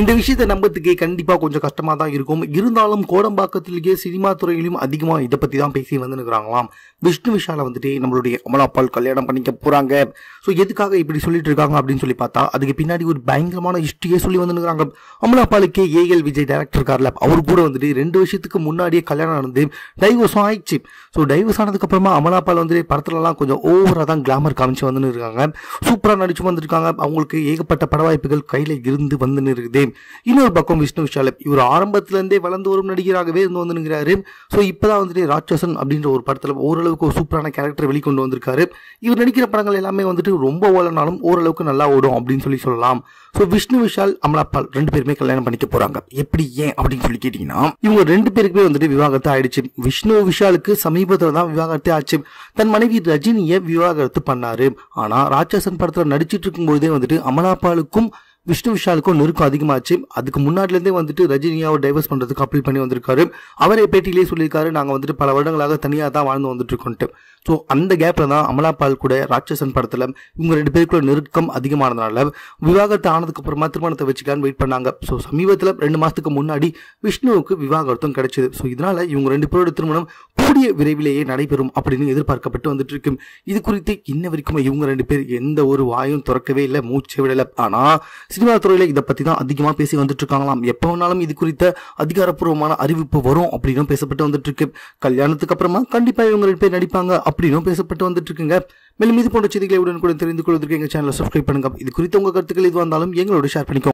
இந்த விஷயத்தை நம்பத்துக்கே கண்டிப்பாக கொஞ்சம் கஷ்டமாக தான் இருக்கும். இருந்தாலும் கோடம்பாக்கத்திலேயே சினிமா துறையிலும் அதிகமாக இதை பற்றி தான் பேசி வந்துருக்கிறாங்களாம். விஷ்ணு விஷால வந்துட்டு நம்மளுடைய அமலாப்பால் கல்யாணம் பண்ணிக்க போகிறாங்க ஸோ எதுக்காக இப்படி சொல்லிட்டு இருக்காங்க அப்படின்னு சொல்லி பார்த்தா அதுக்கு பின்னாடி ஒரு பயங்கரமான ஹிஸ்ட்ரியே சொல்லி வந்துருக்காங்க அமலாபாலுக்கு ஏஎல் விஜய் டேரக்டர் இருக்கார்ல அவர் கூட வந்துட்டு ரெண்டு வருஷத்துக்கு முன்னாடியே கல்யாணம் நடந்து டைவர்ஸும் ஆயிடுச்சு. ஸோ டைவர்ஸ் ஆனதுக்கப்புறமா அமலாப்பால் அமலாபால் வந்துட்டு படத்துலலாம் கொஞ்சம் ஓவராக தான் கிளாமர் காமிச்சு வந்துன்னு இருக்காங்க சூப்பராக நடிச்சு வந்திருக்காங்க. அவங்களுக்கு ஏகப்பட்ட பட வாய்ப்புகள் கையில் இருந்து வந்துன்னு இருக்குது இன்னொரு பக்கம் விஷ்ணு விஷாலப் இவர் ஆரம்பத்திலேருந்தே வளர்ந்து வரும் நடிகராகவே இருந்து வந்துருக்கிறாரு. ஸோ இப்பதான் வந்துட்டு ராட்சசன் அப்படின்ற ஒரு படத்தில் ஓரளவுக்கு ஒரு சூப்பரான கேரக்டர் வெளிக்கொண்டு வந்திருக்காரு. இவர் நடிக்கிற படங்கள் எல்லாமே வந்துட்டு ரொம்ப ஓடனாலும் ஓரளவுக்கு நல்லா ஓடும் அப்படின்னு சொல்லி சொல்லலாம். ஸோ விஷ்ணு விஷால் அமலாபால் ரெண்டு பேருமே கல்யாணம் பண்ணிக்க போறாங்க. எப்படி ஏன் அப்படின்னு சொல்லி கேட்டீங்கன்னா இவங்க ரெண்டு பேருக்குமே வந்துட்டு விவாகரத்து ஆயிடுச்சு. விஷ்ணு விஷாலுக்கு சமீபத்தில் தான் விவாகரத்து ஆச்சு. தன் மனைவி ரஜினியை விவாகரத்து பண்ணாரு. ஆனா ராட்சசன் படத்தில் நடிச்சிட்டு இருக்கும்போதே வந்துட்டு அமலாபாலுக்கும் விஷ்ணு விஷாலுக்கும் நெருக்கம் அதிகமாச்சு. அதுக்கு முன்னாடிலேருந்தே வந்துட்டு ரஜினியாவை டைவர்ஸ் பண்ணுறதுக்கு அப்பீல் பண்ணி வந்திருக்காரு. அவரே பேட்டியிலே சொல்லியிருக்காரு நாங்கள் வந்துட்டு பல வருடங்களாக தனியாக தான் வாழ்ந்து வந்துட்டு இருக்கோன்ட்டு ஸோ அந்த கேப்பில் தான் அமலாபால் கூட ராட்சசன் படத்தில் இவங்க ரெண்டு பேருக்குள்ள நெருக்கம் அதிகமானதுனால விவாகரத்து ஆனதுக்கு அப்புறமா திருமணத்தை வச்சுக்கலான்னு வெயிட் பண்ணாங்க. ஸோ சமீபத்தில் ரெண்டு மாதத்துக்கு முன்னாடி விஷ்ணுவுக்கு விவாகரத்தும் கிடைச்சிது. ஸோ இதனால் இவங்க ரெண்டு பேரோட திருமணம் கூடிய விரைவிலேயே நடைபெறும் அப்படின்னு எதிர்பார்க்கப்பட்டு வந்துட்டு இருக்கும் இது குறித்து இன்ன வரைக்கும் இவங்க ரெண்டு பேர் எந்த ஒரு வாயும் திறக்கவே இல்லை மூச்சை விடலை. ஆனால் சினிமா துறையில இதை பத்தி தான் அதிகமா பேசி வந்துட்டு இருக்காங்களாம் எப்போ வேணாலும் இது குறித்த அதிகாரப்பூர்வமான அறிவிப்பு வரும் அப்படின்னு பேசப்பட்டு வந்துட்டு இருக்கு கல்யாணத்துக்கு அப்புறமா கண்டிப்பா இவங்க ரெண்டு பேர் நடிப்பாங்க அப்படின்னும் பேசப்பட்டு வந்துட்டு இருக்குங்க மேலும் இது போன்ற செய்திகளை உடனுக்குடன் தெரிந்து கொள்வதற்கு எங்க சேனலை சப்ஸ்கிரைப் பண்ணுங்க. இது குறித்த உங்க கருத்துக்கள் எது வந்தாலும் எங்களோட ஷேர் பண்ணிக்கோ